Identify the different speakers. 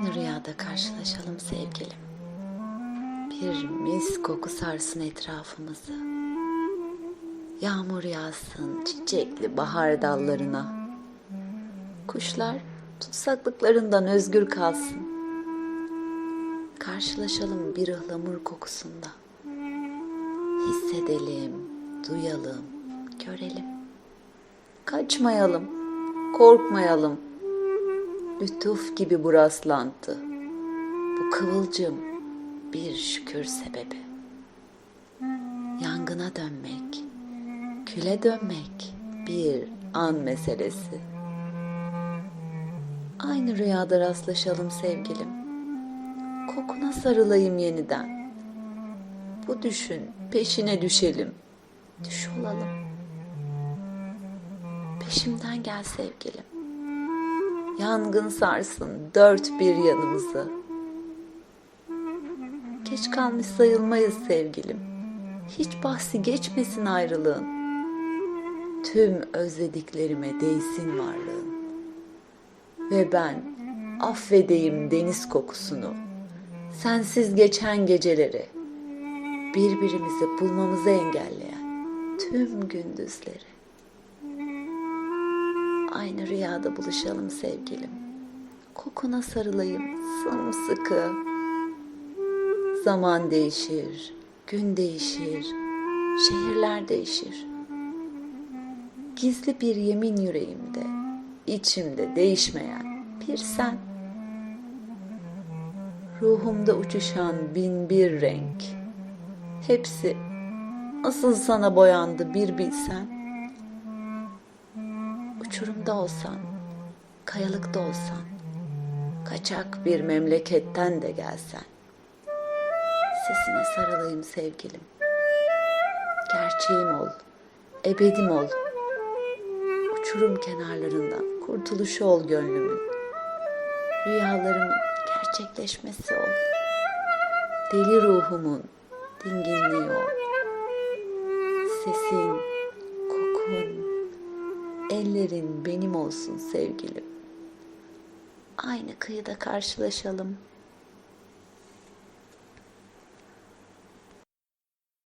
Speaker 1: Aynı rüyada karşılaşalım sevgilim. Bir mis koku sarsın etrafımızı. Yağmur yağsın çiçekli bahar dallarına. Kuşlar tutsaklıklarından özgür kalsın. Karşılaşalım bir ıhlamur kokusunda. Hissedelim, duyalım, görelim. Kaçmayalım, korkmayalım. Lütuf gibi bu rastlantı. Bu kıvılcım bir şükür sebebi. Yangına dönmek, küle dönmek bir an meselesi. Aynı rüyada rastlaşalım sevgilim. Kokuna sarılayım yeniden. Bu düşün, peşine düşelim. Düş olalım. Peşimden gel sevgilim. Yangın sarsın dört bir yanımızı. Geç kalmış sayılmayız sevgilim. Hiç bahsi geçmesin ayrılığın. Tüm özlediklerime değsin varlığın. Ve ben affedeyim deniz kokusunu. Sensiz geçen geceleri. Birbirimizi bulmamızı engelleyen tüm gündüzleri. Aynı rüyada buluşalım sevgilim. Kokuna sarılayım sımsıkı. Zaman değişir, gün değişir, şehirler değişir. Gizli bir yemin yüreğimde, içimde değişmeyen bir sen. Ruhumda uçuşan bin bir renk. Hepsi asıl sana boyandı bir bilsen. Uçurumda olsan, kayalıkta olsan, kaçak bir memleketten de gelsen. Sesine sarılayım sevgilim. Gerçeğim ol, ebedim ol. Uçurum kenarlarından kurtuluşu ol gönlümün. Rüyalarımın gerçekleşmesi ol. Deli ruhumun dinginliği ol. Sesin, ellerin benim olsun sevgilim. Aynı kıyıda karşılaşalım.